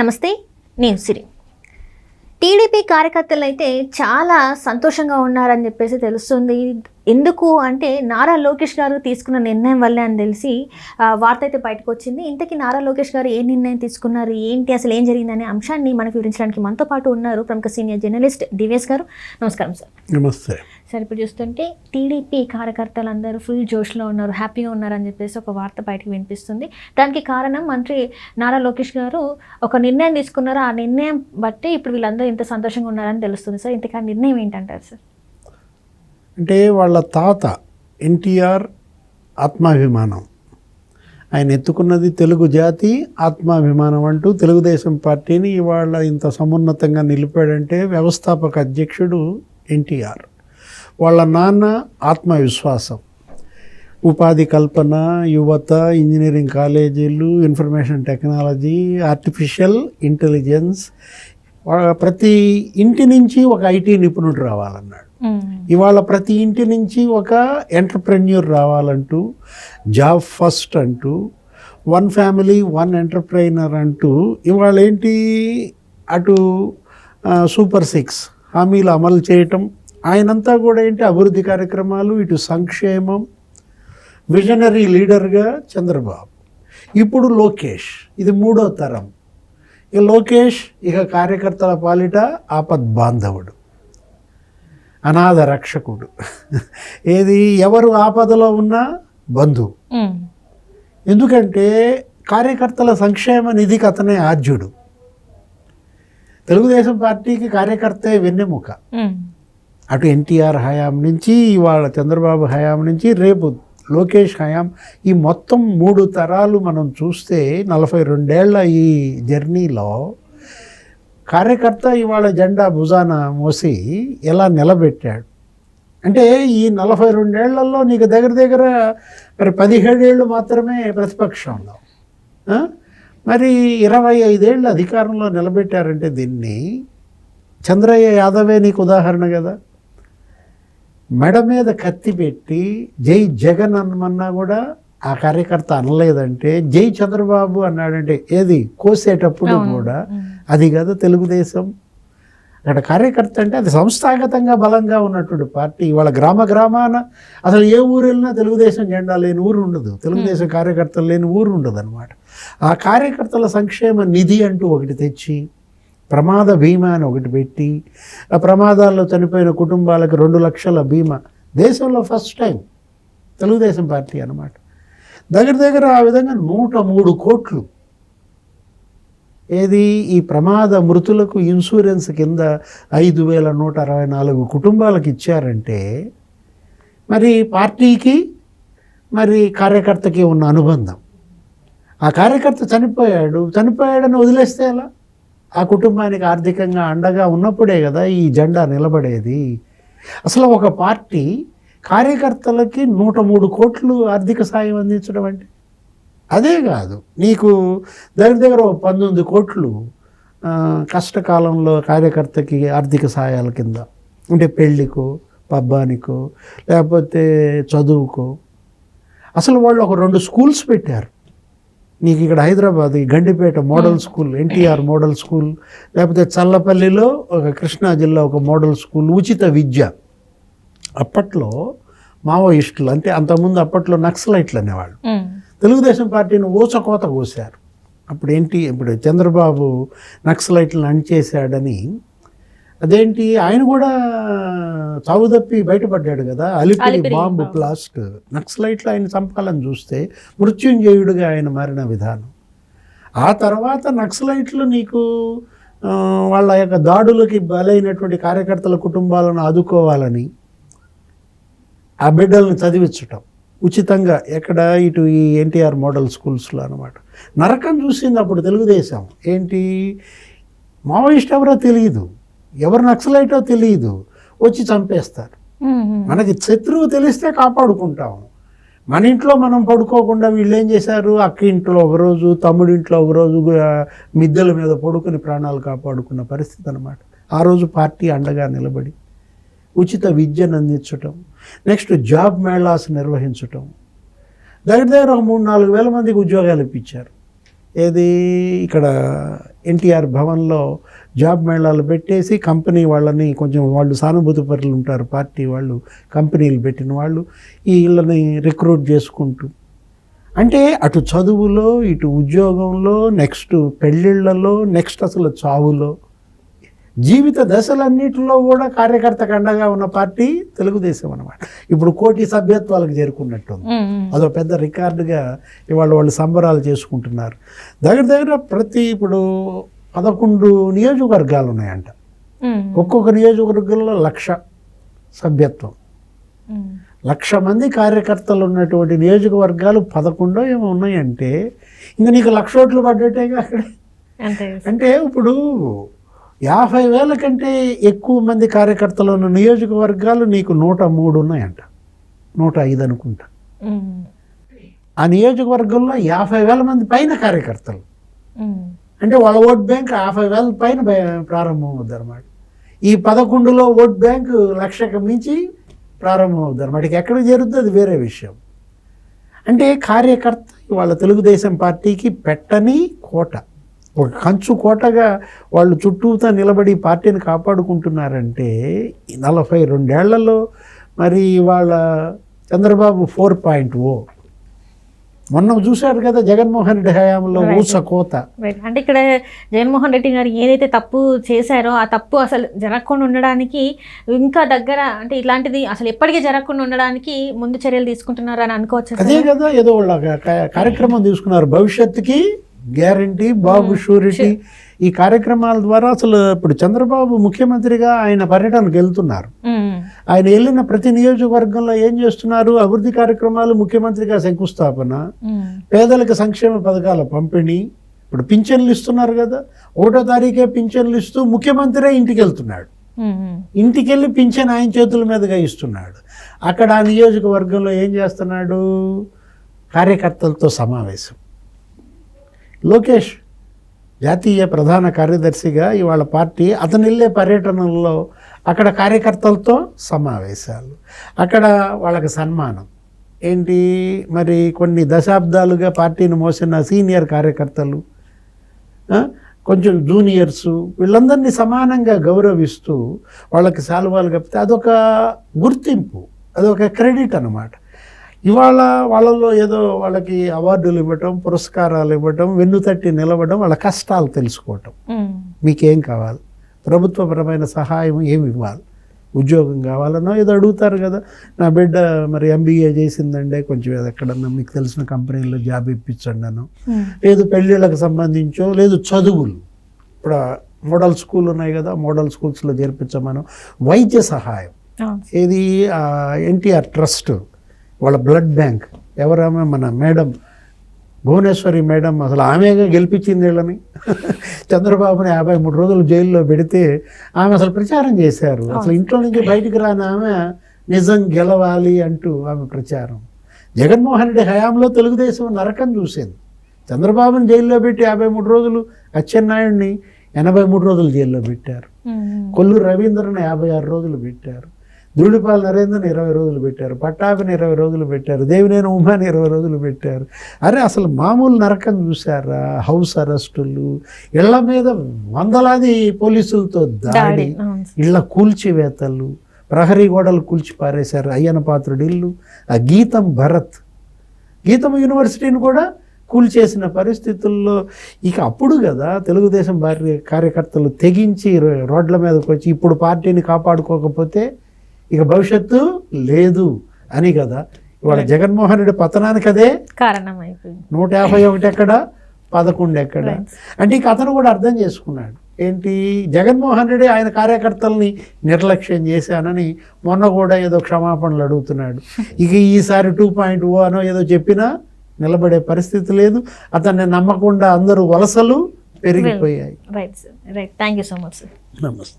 నమస్తే నేను సిరి. టీడీపీ కార్యకర్తలు అయితే చాలా సంతోషంగా ఉన్నారని చెప్పేసి తెలుస్తుంది. ఎందుకు అంటే నారా లోకేష్ గారు తీసుకున్న నిర్ణయం వల్లే అని తెలిసి వార్త అయితే బయటకు వచ్చింది. ఇంతకీ నారా లోకేష్ గారు ఏ నిర్ణయం తీసుకున్నారు? ఏంటి? అసలు ఏం జరిగిందనే అంశాన్ని మనకు వివరించడానికి మనతో పాటు ఉన్నారు ప్రముఖ సీనియర్ జర్నలిస్ట్ దివేష్ గారు. నమస్కారం సార్. నమస్తే. సార్ ఇప్పుడు చూస్తుంటే టీడీపీ కార్యకర్తలందరూ ఫుల్ జోష్లో ఉన్నారు హ్యాపీగా ఉన్నారని చెప్పేసి ఒక వార్త బయటకు వినిపిస్తుంది. దానికి కారణం మంత్రి నారా లోకేష్ గారు ఒక నిర్ణయం తీసుకున్నారు? ఆ నిర్ణయం బట్టి ఇప్పుడు వీళ్ళందరూ ఇంత సంతోషంగా ఉన్నారని తెలుస్తుంది సార్. ఇంతకీ ఆ నిర్ణయం ఏంటంటారు సార్? అంటే వాళ్ళ తాత ఎన్టీఆర్ ఆత్మాభిమానం. ఆయన ఎత్తుకున్నది తెలుగు జాతి ఆత్మాభిమానం అంటూ తెలుగుదేశం పార్టీని ఇవాళ ఇంత సమున్నతంగా నిలిపాడంటే వ్యవస్థాపక అధ్యక్షుడు ఎన్టీఆర్. వాళ్ళ నాన్న ఆత్మవిశ్వాసం. ఉపాధి కల్పన యువత ఇంజనీరింగ్ కాలేజీలు ఇన్ఫర్మేషన్ టెక్నాలజీ ఆర్టిఫిషియల్ ఇంటెలిజెన్స్ ప్రతి ఇంటి నుంచి ఒక ఐటీ నిపుణుడు రావాలన్నాడు. Hmm. ఇవాళ ప్రతి ఇంటి నుంచి ఒక ఎంటర్ప్రెన్యూర్ రావాలంటూ జాబ్ ఫస్ట్ అంటూ వన్ ఫ్యామిలీ వన్ ఎంటర్ప్రైనర్ అంటూ ఇవాళ ఏంటి అటు సూపర్ సిక్స్ హామీలు అమలు చేయటం ఆయనంతా కూడా ఏంటి అభివృద్ధి కార్యక్రమాలు ఇటు సంక్షేమం విజనరీ లీడర్గా చంద్రబాబు. ఇప్పుడు లోకేష్ ఇది మూడో తరం. ఇక లోకేష్ ఇక కార్యకర్తల పాలిట ఆపద్ బాంధవుడు అనాథ రక్షకుడు. ఏది ఎవరు ఆపదలో ఉన్నా బంధువు. ఎందుకంటే కార్యకర్తల సంక్షేమ నిధికి అతనే ఆద్యుడు తెలుగుదేశం పార్టీకి కార్యకర్తే వెన్నెముక. అటు ఎన్టీఆర్ హయాం నుంచి ఇవాళ చంద్రబాబు హయాం నుంచి రేపు లోకేష్ హయాం ఈ మొత్తం మూడు తరాలు మనం చూస్తే నలభై రెండేళ్ళ ఈ జర్నీలో కార్యకర్త ఇవాళ జెండా భుజాన మోసి ఎలా నిలబెట్టాడు? అంటే ఈ నలభై రెండేళ్ళలో నీకు దగ్గర దగ్గర మరి పదిహేడేళ్ళు మాత్రమే ప్రతిపక్షంలో. మరి ఇరవై ఐదేళ్ళు అధికారంలో నిలబెట్టారంటే దీన్ని చంద్రయ్య యాదవే నీకు ఉదాహరణ కదా. మెడ మీద కత్తి పెట్టి జై జగన్ అనమన్నా కూడా ఆ కార్యకర్త అనలేదంటే జై చంద్రబాబు అన్నాడంటే ఏది? కోసేటప్పుడు కూడా అది కదా తెలుగుదేశం. అక్కడ కార్యకర్త అంటే అది సంస్థాగతంగా బలంగా ఉన్నటువంటి పార్టీ. ఇవాళ గ్రామ గ్రామాన అసలు ఏ ఊరు వెళ్ళినా తెలుగుదేశం జెండా లేని ఊరు ఉండదు. తెలుగుదేశం కార్యకర్తలు లేని ఊరు ఉండదు అనమాట ఆ కార్యకర్తల సంక్షేమ నిధి అంటూ ఒకటి తెచ్చి ప్రమాద బీమా అని ఒకటి పెట్టి ఆ ప్రమాదాల్లో చనిపోయిన కుటుంబాలకు రెండు లక్షల బీమా. దేశంలో ఫస్ట్ టైం తెలుగుదేశం పార్టీ అన్నమాట. దగ్గర దగ్గర ఆ విధంగా నూట మూడు కోట్లు. ఏది? ఈ ప్రమాద మృతులకు ఇన్సూరెన్స్ కింద ఐదు వేల నూట అరవై నాలుగు కుటుంబాలకు ఇచ్చారంటే మరి పార్టీకి మరి కార్యకర్తకి ఉన్న అనుబంధం. ఆ కార్యకర్త చనిపోయాడు. చనిపోయాడని వదిలేస్తే ఎలా? ఆ కుటుంబానికి ఆర్థికంగా అండగా ఉన్నప్పుడే కదా ఈ జెండా నిలబడేది. అసలు ఒక పార్టీ కార్యకర్తలకి నూట మూడు కోట్లు ఆర్థిక సాయం అందించడం అంటే? అదే కాదు. నీకు దగ్గర దగ్గర ఒక పంతొమ్మిది కోట్లు కష్టకాలంలో కార్యకర్తకి ఆర్థిక సహాయాల కింద. అంటే పెళ్ళికో పబ్బానికో లేకపోతే చదువుకో. అసలు వాళ్ళు ఒక రెండు స్కూల్స్ పెట్టారు. నీకు ఇక్కడ Hyderabad Gandipet model school NTR model school లేకపోతే చల్లపల్లిలో ఒక కృష్ణా జిల్లా ఒక మోడల్ స్కూల్ ఉచిత విద్య. అప్పట్లో మావోయిస్టులు అంటే అంతకుముందు అప్పట్లో నక్సలైట్లు అనేవాళ్ళు. తెలుగుదేశం పార్టీని ఊచకోత కోసారు అప్పుడు ఏంటి ఇప్పుడు చంద్రబాబు నక్సలైట్లను అణిచేశాడని. అదేంటి? ఆయన కూడా చావు తప్పి బయటపడ్డాడు కదా. అలిపిరి బాంబు. బ్లాస్ట్. నక్సలైట్లు ఆయన చంపాలని చూస్తే మృత్యుంజయుడిగా ఆయన మారిన విధానం. ఆ తర్వాత నక్సలైట్లు నీకు వాళ్ళ యొక్క దాడులకి బలైనటువంటి కార్యకర్తల కుటుంబాలను ఆదుకోవాలని ఆ బిడ్డలను చదివించటం ఉచితంగా ఎక్కడ ఇటు ఈ ఎన్టీఆర్ మోడల్ స్కూల్స్లో అనమాట నరకం చూసింది అప్పుడు తెలుగుదేశం. ఏంటి? మావోయిస్ట్ ఎవరో తెలియదు. ఎవరు నక్సలైటో తెలియదు. వచ్చి చంపేస్తారు. మనకి శత్రువు తెలిస్తే కాపాడుకుంటాం మన ఇంట్లో మనం పడుకోకుండా వీళ్ళు ఏం చేశారు? అక్క ఇంట్లో ఒకరోజు తమ్ముడి ఇంట్లో ఒకరోజు మిద్దెల మీద పడుకుని ప్రాణాలు కాపాడుకున్న పరిస్థితి అనమాట ఆ రోజు పార్టీ అండగా నిలబడి ఉచిత విద్యను అందించటం నెక్స్ట్ జాబ్ మేళాస్ నిర్వహించటం. దగ్గర దగ్గర ఒక మూడు నాలుగు వేల మందికి ఉద్యోగాలు ఇప్పించారు. ఏది ఇక్కడ ఎన్టీఆర్ భవన్లో జాబ్ మేళాలు పెట్టేసి కంపెనీ వాళ్ళని కొంచెం వాళ్ళు సానుభూతి పరులు ఉంటారు పార్టీ వాళ్ళు కంపెనీలు పెట్టిన వాళ్ళు ఈ వీళ్ళని రిక్రూట్ చేసుకుంటూ. అంటే అటు చదువులో ఇటు ఉద్యోగంలో నెక్స్ట్ పెళ్ళిళ్ళలో నెక్స్ట్ అసలు చావులో జీవిత దశలన్నిటిలో కూడా కార్యకర్తకు అండగా ఉన్న పార్టీ తెలుగుదేశం అన్నమాట. ఇప్పుడు కోటి సభ్యత్వాలకు ఉమ్. అదో పెద్ద రికార్డుగా ఇవాళ వాళ్ళు సంబరాలు చేసుకుంటున్నారు. దగ్గర దగ్గర ప్రతి ఇప్పుడు పదకొండు నియోజకవర్గాలు ఉన్నాయంట. ఒక్కొక్క నియోజకవర్గంలో లక్ష సభ్యత్వం. లక్ష మంది కార్యకర్తలు ఉన్నటువంటి నియోజకవర్గాలు పదకొండో ఏమో ఉన్నాయంటే ఇంకా నీకు లక్ష ఓట్లు పడ్డట్టేగా అక్కడ? అంటే ఇప్పుడు యాభై వేల కంటే ఎక్కువ మంది కార్యకర్తలు ఉన్న నియోజకవర్గాలు నీకు నూట మూడు ఉన్నాయంట. నూట ఐదు అనుకుంటా. ఆ నియోజకవర్గంలో యాభై వేల మంది పైన కార్యకర్తలు. అంటే వాళ్ళ ఓట్ బ్యాంక్ యాభై వేల పైన ప్రారంభం అవుద్ది అనమాట ఈ పదకొండులో ఓట్ బ్యాంక్ లక్షకు మించి ప్రారంభం అవుద్ది అనమాట ఎక్కడికి చేరుద్దో అది వేరే విషయం. అంటే కార్యకర్త వాళ్ళ తెలుగుదేశం పార్టీకి పెట్టని కోట. ఒక కంచు కోటగా వాళ్ళు చుట్టూతా నిలబడి పార్టీని కాపాడుకుంటున్నారంటే నలభై రెండేళ్ళలో మరి వాళ్ళ చంద్రబాబు ఫోర్ పాయింట్ ఓ. మొన్న చూశారు కదా జగన్మోహన్ రెడ్డి హయాంలో. ఊస కోత. అంటే ఇక్కడ జగన్మోహన్ రెడ్డి గారు ఏదైతే తప్పు చేశారో ఆ తప్పు అసలు జరగకుండా ఉండడానికి ఇంకా దగ్గర అంటే ఇట్లాంటిది అసలు ఎప్పటికీ జరగకుండా ఉండడానికి ముందు చర్యలు తీసుకుంటున్నారు అని అనుకోవచ్చు అదే కదా ఏదో వాళ్ళ కార్యక్రమం తీసుకున్నారు. భవిష్యత్తుకి గ్యారంటీ బాబు షూరిటీ. ఈ కార్యక్రమాల ద్వారా అసలు ఇప్పుడు చంద్రబాబు ముఖ్యమంత్రిగా ఆయన పర్యటనకు వెళ్తున్నారు. ఆయన వెళ్ళిన ప్రతి నియోజకవర్గంలో ఏం చేస్తున్నారు? అభివృద్ధి కార్యక్రమాలు ముఖ్యమంత్రిగా శంకుస్థాపన పేదలకు సంక్షేమ పథకాల పంపిణీ ఇప్పుడు పింఛన్లు ఇస్తున్నారు కదా. ఒకటో తారీఖే పింఛన్లు ఇస్తూ ముఖ్యమంత్రే ఇంటికి వెళ్తున్నాడు. ఇంటికి వెళ్ళి పింఛన్ ఆయన చేతుల మీదుగా ఇస్తున్నాడు. అక్కడ ఆ నియోజకవర్గంలో ఏం చేస్తున్నాడు? కార్యకర్తలతో సమావేశం. లోకేష్ జాతీయ ప్రధాన కార్యదర్శిగా ఇవాళ పార్టీ అతను వెళ్ళే పర్యటనల్లో అక్కడ కార్యకర్తలతో సమావేశాలు. అక్కడ వాళ్ళకి సన్మానం. ఏంటి? మరి కొన్ని దశాబ్దాలుగా పార్టీని మోసిన సీనియర్ కార్యకర్తలు కొంచెం జూనియర్స్ వీళ్ళందరినీ సమానంగా గౌరవిస్తూ వాళ్ళకి సాల్వాలు కప్పితే అదొక గుర్తింపు అదొక క్రెడిట్ అనమాట ఇవాళ వాళ్ళలో ఏదో వాళ్ళకి అవార్డులు ఇవ్వటం పురస్కారాలు ఇవ్వటం వెన్నుతట్టి నిలవడం వాళ్ళ కష్టాలు తెలుసుకోవటం. మీకేం కావాలి? ప్రభుత్వపరమైన సహాయం ఏమి ఇవ్వాలి? ఉద్యోగం కావాలనో ఏదో అడుగుతారు కదా. నా బిడ్డ మరి ఎంబీఏ చేసిందంటే కొంచెం ఏదో ఎక్కడన్నా మీకు తెలిసిన కంపెనీలో జాబ్ ఇప్పించండి అను. లేదు పెళ్ళిళ్ళకి సంబంధించో లేదు చదువులు. ఇప్పుడు మోడల్ స్కూల్ ఉన్నాయి కదా మోడల్ స్కూల్స్లో చేర్పించమను. వైద్య సహాయం. ఇది ఎన్టీఆర్ ట్రస్ట్. వాళ్ళ బ్లడ్ బ్యాంక్. ఎవరామె మన మేడం భువనేశ్వరి మేడం అసలు ఆమెగా గెలిపించింది వీళ్ళని. చంద్రబాబుని యాభై మూడు రోజులు జైల్లో పెడితే ఆమె అసలు ప్రచారం చేశారు. అసలు ఇంట్లో నుంచి బయటికి రాని ఆమె నిజం గెలవాలి అంటూ ఆమె ప్రచారం. జగన్మోహన్ రెడ్డి హయాంలో తెలుగుదేశం నరకం చూసింది. చంద్రబాబుని జైల్లో పెట్టి యాభై మూడు రోజులు అచ్చెన్నాయుడిని ఎనభై మూడు రోజులు జైల్లో పెట్టారు. కొల్లు రవీంద్రని యాభై ఆరు రోజులు పెట్టారు. ధూళిపాల నరేంద్రని ఇరవై రోజులు పెట్టారు పట్టాభిని ఇరవై రోజులు పెట్టారు దేవినేని ఉమాని ఇరవై రోజులు పెట్టారు. అరే అసలు మామూలు నరకం చూసారా హౌస్ అరెస్టులు ఇళ్ళ మీద వందలాది పోలీసులతో దాడి ఇళ్ళ కూల్చివేతలు ప్రహరీ గోడలు కూల్చి పారేశారు అయ్యన పాత్రుడి ఇల్లు ఆ గీతం భరత్. గీతం యూనివర్సిటీని కూడా కూల్చేసిన పరిస్థితుల్లో ఇక అప్పుడు కదా తెలుగుదేశం భార్య కార్యకర్తలు తెగించి రోడ్ల మీదకి వచ్చి ఇప్పుడు పార్టీని కాపాడుకోకపోతే ఇక భవిష్యత్తు లేదు అని కదా. ఇవాళ జగన్మోహన్ రెడ్డి పతనానికి అదే కారణం అయిపోయింది నూట యాభై ఒకటి ఎక్కడ పదకొండు ఎక్కడ. అంటే ఇక అతను కూడా అర్థం చేసుకున్నాడు. ఏంటి? జగన్మోహన్ రెడ్డి ఆయన కార్యకర్తల్ని నిర్లక్ష్యం చేశానని మొన్న కూడా ఏదో క్షమాపణలు అడుగుతున్నాడు. ఇక ఈసారి టూ పాయింట్ ఓ అనో ఏదో చెప్పినా నిలబడే పరిస్థితి లేదు. అతన్ని నమ్మకుండా అందరూ వలసలు పెరిగిపోయాయి. Right sir right thank you so much sir నమస్తే.